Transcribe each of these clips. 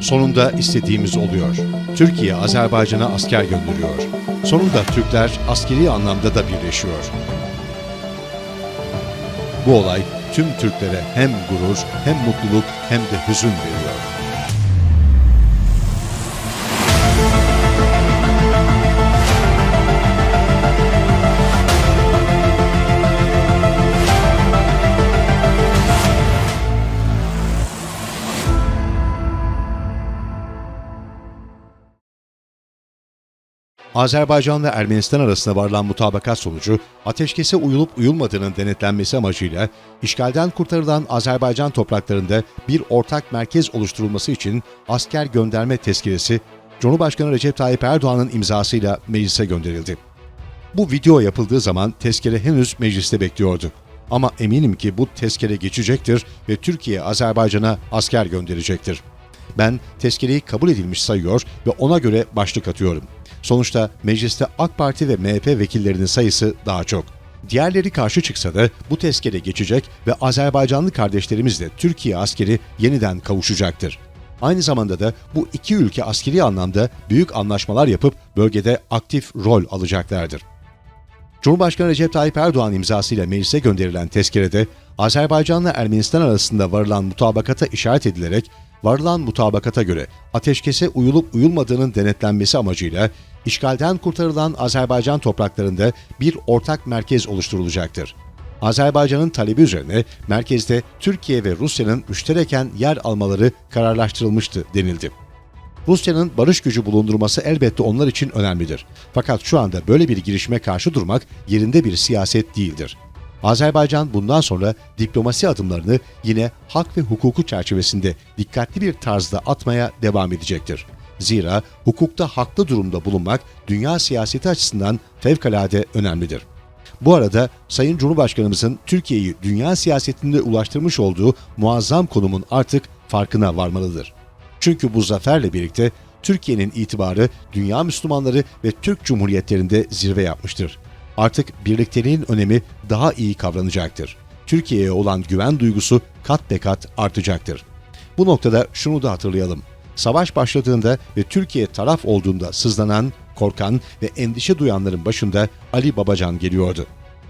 Sonunda istediğimiz oluyor. Türkiye Azerbaycan'a asker gönderiyor. Sonunda Türkler askeri anlamda da birleşiyor. Bu olay tüm Türklere hem gurur, hem mutluluk, hem de hüzün veriyor. Azerbaycan ve Ermenistan arasında varılan mutabakat sonucu ateşkese uyulup uyulmadığının denetlenmesi amacıyla işgalden kurtarılan Azerbaycan topraklarında bir ortak merkez oluşturulması için asker gönderme tezkeresi Cumhurbaşkanı Recep Tayyip Erdoğan'ın imzasıyla meclise gönderildi. Bu video yapıldığı zaman tezkere henüz mecliste bekliyordu. Ama eminim ki bu tezkere geçecektir ve Türkiye Azerbaycan'a asker gönderecektir. Ben tezkereyi kabul edilmiş sayıyor ve ona göre başlık atıyorum. Sonuçta mecliste AK Parti ve MHP vekillerinin sayısı daha çok. Diğerleri karşı çıksa da bu tezkere geçecek ve Azerbaycanlı kardeşlerimizle Türkiye askeri yeniden kavuşacaktır. Aynı zamanda da bu iki ülke askeri anlamda büyük anlaşmalar yapıp bölgede aktif rol alacaklardır. Cumhurbaşkanı Recep Tayyip Erdoğan imzasıyla meclise gönderilen tezkerede Azerbaycan'la Ermenistan arasında varılan mutabakata işaret edilerek varılan mutabakata göre ateşkese uyulup uyulmadığının denetlenmesi amacıyla işgalden kurtarılan Azerbaycan topraklarında bir ortak merkez oluşturulacaktır. Azerbaycan'ın talebi üzerine merkezde Türkiye ve Rusya'nın müştereken yer almaları kararlaştırılmıştı denildi. Rusya'nın barış gücü bulundurması elbette onlar için önemlidir. Fakat şu anda böyle bir girişime karşı durmak yerinde bir siyaset değildir. Azerbaycan bundan sonra diplomasi adımlarını yine hak ve hukuku çerçevesinde dikkatli bir tarzda atmaya devam edecektir. Zira hukukta haklı durumda bulunmak dünya siyaseti açısından fevkalade önemlidir. Bu arada Sayın Cumhurbaşkanımızın Türkiye'yi dünya siyasetinde ulaştırmış olduğu muazzam konumun artık farkına varmalıdır. Çünkü bu zaferle birlikte Türkiye'nin itibarı dünya Müslümanları ve Türk Cumhuriyetlerinde zirve yapmıştır. Artık birlikteliğin önemi daha iyi kavranacaktır. Türkiye'ye olan güven duygusu kat be kat artacaktır. Bu noktada şunu da hatırlayalım. Savaş başladığında ve Türkiye taraf olduğunda sızlanan, korkan ve endişe duyanların başında Ali Babacan geliyordu.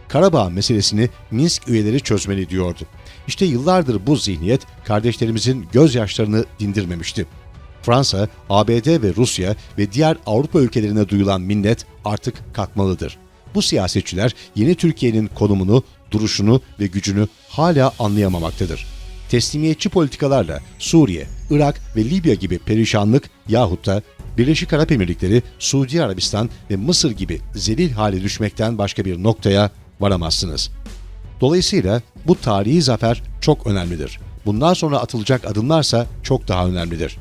Karabağ meselesini Minsk üyeleri çözmeli diyordu. İşte yıllardır bu zihniyet kardeşlerimizin gözyaşlarını dindirmemişti. Fransa, ABD ve Rusya ve diğer Avrupa ülkelerine duyulan minnet artık kalkmalıdır. Bu siyasetçiler yeni Türkiye'nin konumunu, duruşunu ve gücünü hala anlayamamaktadır. Teslimiyetçi politikalarla Suriye, Irak ve Libya gibi perişanlık yahut da Birleşik Arap Emirlikleri, Suudi Arabistan ve Mısır gibi zelil hale düşmekten başka bir noktaya varamazsınız. Dolayısıyla bu tarihi zafer çok önemlidir. Bundan sonra atılacak adımlarsa çok daha önemlidir.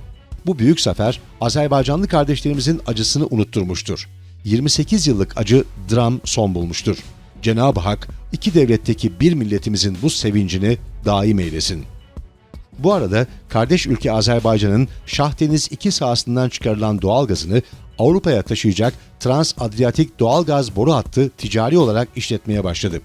Bu büyük zafer Azerbaycanlı kardeşlerimizin acısını unutturmuştur. 28 yıllık acı dram son bulmuştur. Cenab-ı Hak iki devletteki bir milletimizin bu sevincini daim eylesin. Bu arada kardeş ülke Azerbaycan'ın Şahdeniz 2 sahasından çıkarılan doğalgazını Avrupa'ya taşıyacak Trans-Adriyatik doğalgaz boru hattı ticari olarak işletmeye başladı.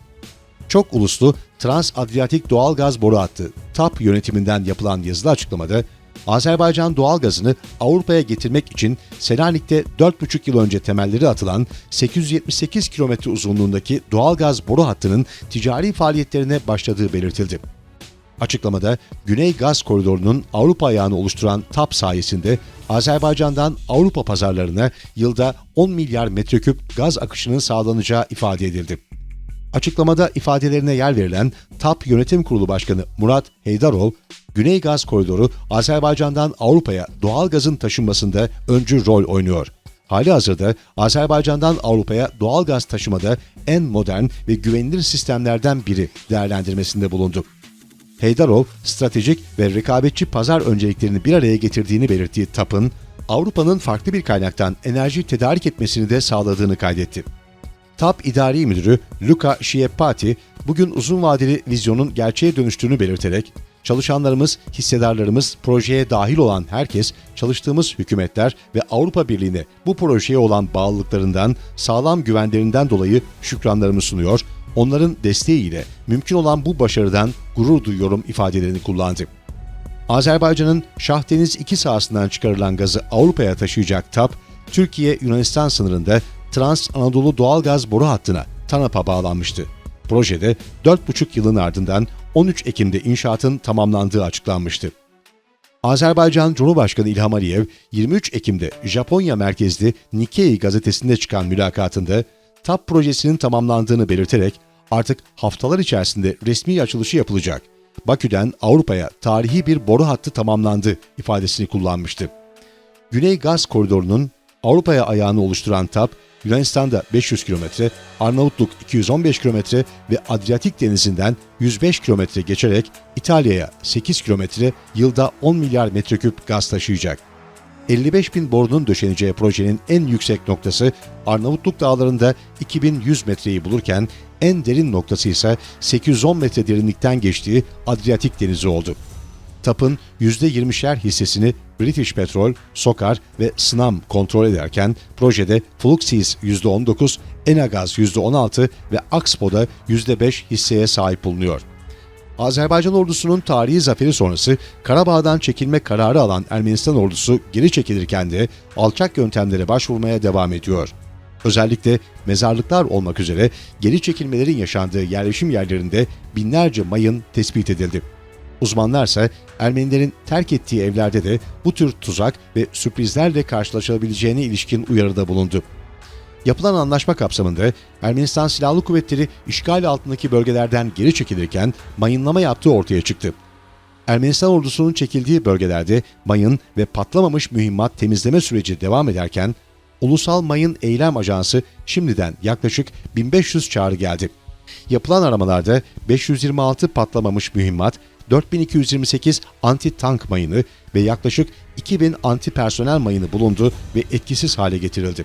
Çok uluslu Trans-Adriyatik doğalgaz boru hattı TAP yönetiminden yapılan yazılı açıklamada Azerbaycan doğalgazını Avrupa'ya getirmek için Selanik'te 4,5 yıl önce temelleri atılan 878 kilometre uzunluğundaki doğalgaz boru hattının ticari faaliyetlerine başladığı belirtildi. Açıklamada Güney Gaz Koridoru'nun Avrupa ayağını oluşturan TAP sayesinde Azerbaycan'dan Avrupa pazarlarına yılda 10 milyar metreküp gaz akışının sağlanacağı ifade edildi. Açıklamada ifadelerine yer verilen TAP Yönetim Kurulu Başkanı Murat Heydarov, Güney Gaz Koridoru Azerbaycan'dan Avrupa'ya doğal gazın taşınmasında öncü rol oynuyor. Hali hazırda Azerbaycan'dan Avrupa'ya doğal gaz taşımada en modern ve güvenilir sistemlerden biri değerlendirmesinde bulundu. Heydarov, stratejik ve rekabetçi pazar önceliklerini bir araya getirdiğini belirttiği TAP'ın, Avrupa'nın farklı bir kaynaktan enerji tedarik etmesini de sağladığını kaydetti. TAP İdari Müdürü Luca Schiappati, bugün uzun vadeli vizyonun gerçeğe dönüştüğünü belirterek, çalışanlarımız, hissedarlarımız, projeye dahil olan herkes, çalıştığımız hükümetler ve Avrupa Birliği'ne bu projeye olan bağlılıklarından, sağlam güvenlerinden dolayı şükranlarımı sunuyor, onların desteğiyle mümkün olan bu başarıdan gurur duyuyorum ifadelerini kullandı. Azerbaycan'ın Şahdeniz 2 sahasından çıkarılan gazı Avrupa'ya taşıyacak TAP, Türkiye-Yunanistan sınırında Trans Anadolu doğalgaz boru hattına TANAP'a bağlanmıştı. Projede 4,5 yılın ardından 13 Ekim'de inşaatın tamamlandığı açıklanmıştı. Azerbaycan Cumhurbaşkanı İlham Aliyev 23 Ekim'de Japonya merkezli Nikkei gazetesinde çıkan mülakatında TAP projesinin tamamlandığını belirterek artık haftalar içerisinde resmi açılışı yapılacak. Bakü'den Avrupa'ya tarihi bir boru hattı tamamlandı ifadesini kullanmıştı. Güney Gaz Koridoru'nun Avrupa'ya ayağını oluşturan TAP, Yunanistan'da 500 kilometre, Arnavutluk 215 kilometre ve Adriyatik Denizi'nden 105 kilometre geçerek İtalya'ya 8 kilometre yılda 10 milyar metreküp gaz taşıyacak. 55 bin borunun döşeneceği projenin en yüksek noktası Arnavutluk dağlarında 2100 metreyi bulurken en derin noktası ise 810 metre derinlikten geçtiği Adriyatik Denizi oldu. TAP'ın %20'şer hissesini British Petrol, Sokar ve Snam kontrol ederken projede Fluxys %19, Enagaz %16 ve Axpo'da %5 hisseye sahip bulunuyor. Azerbaycan ordusunun tarihi zaferi sonrası Karabağ'dan çekilme kararı alan Ermenistan ordusu geri çekilirken de alçak yöntemlere başvurmaya devam ediyor. Özellikle mezarlıklar olmak üzere geri çekilmelerin yaşandığı yerleşim yerlerinde binlerce mayın tespit edildi. Uzmanlar ise Ermenilerin terk ettiği evlerde de bu tür tuzak ve sürprizlerle karşılaşabileceğine ilişkin uyarıda bulundu. Yapılan anlaşma kapsamında Ermenistan Silahlı Kuvvetleri işgal altındaki bölgelerden geri çekilirken mayınlama yaptığı ortaya çıktı. Ermenistan ordusunun çekildiği bölgelerde mayın ve patlamamış mühimmat temizleme süreci devam ederken Ulusal Mayın Eylem Ajansı şimdiden yaklaşık 1500 çağrı geldi. Yapılan aramalarda 526 patlamamış mühimmat, 4228 anti-tank mayını ve yaklaşık 2000 anti-personel mayını bulundu ve etkisiz hale getirildi.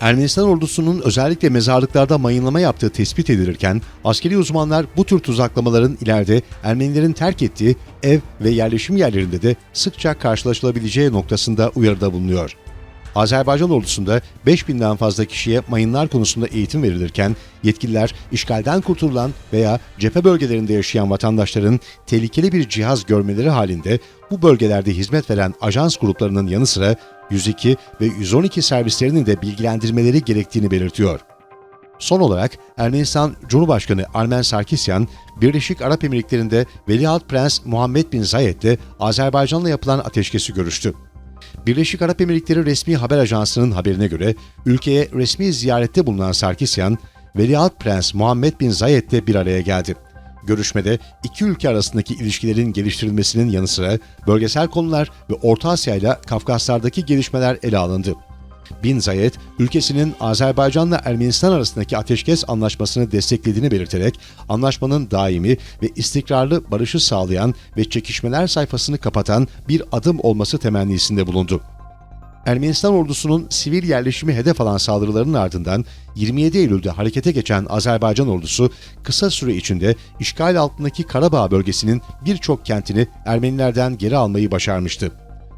Ermenistan ordusunun özellikle mezarlıklarda mayınlama yaptığı tespit edilirken askeri uzmanlar bu tür tuzaklamaların ileride Ermenilerin terk ettiği ev ve yerleşim yerlerinde de sıkça karşılaşılabileceği noktasında uyarıda bulunuyor. Azerbaycan ordusunda 5000'den fazla kişiye mayınlar konusunda eğitim verilirken yetkililer işgalden kurtulan veya cephe bölgelerinde yaşayan vatandaşların tehlikeli bir cihaz görmeleri halinde bu bölgelerde hizmet veren ajans gruplarının yanı sıra 102 ve 112 servislerinin de bilgilendirmeleri gerektiğini belirtiyor. Son olarak Ermenistan Cumhurbaşkanı Armen Sarkisyan, Birleşik Arap Emirlikleri'nde Veliaht Prens Muhammed Bin Zayed'le Azerbaycan'la yapılan ateşkesi görüştü. Birleşik Arap Emirlikleri resmi haber ajansının haberine göre ülkeye resmi ziyarette bulunan Sarkisyan, Veliaht Prens Muhammed Bin Zayed'le bir araya geldi. Görüşmede iki ülke arasındaki ilişkilerin geliştirilmesinin yanı sıra bölgesel konular ve Orta Asya ile Kafkaslardaki gelişmeler ele alındı. Bin Zayed, ülkesinin Azerbaycan'la Ermenistan arasındaki ateşkes anlaşmasını desteklediğini belirterek, anlaşmanın daimi ve istikrarlı barışı sağlayan ve çekişmeler sayfasını kapatan bir adım olması temennisinde bulundu. Ermenistan ordusunun sivil yerleşimi hedef alan saldırılarının ardından 27 Eylül'de harekete geçen Azerbaycan ordusu kısa süre içinde işgal altındaki Karabağ bölgesinin birçok kentini Ermenilerden geri almayı başarmıştı.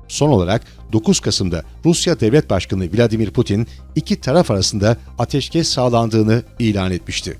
Son olarak 9 Kasım'da Rusya Devlet Başkanı Vladimir Putin iki taraf arasında ateşkes sağlandığını ilan etmişti.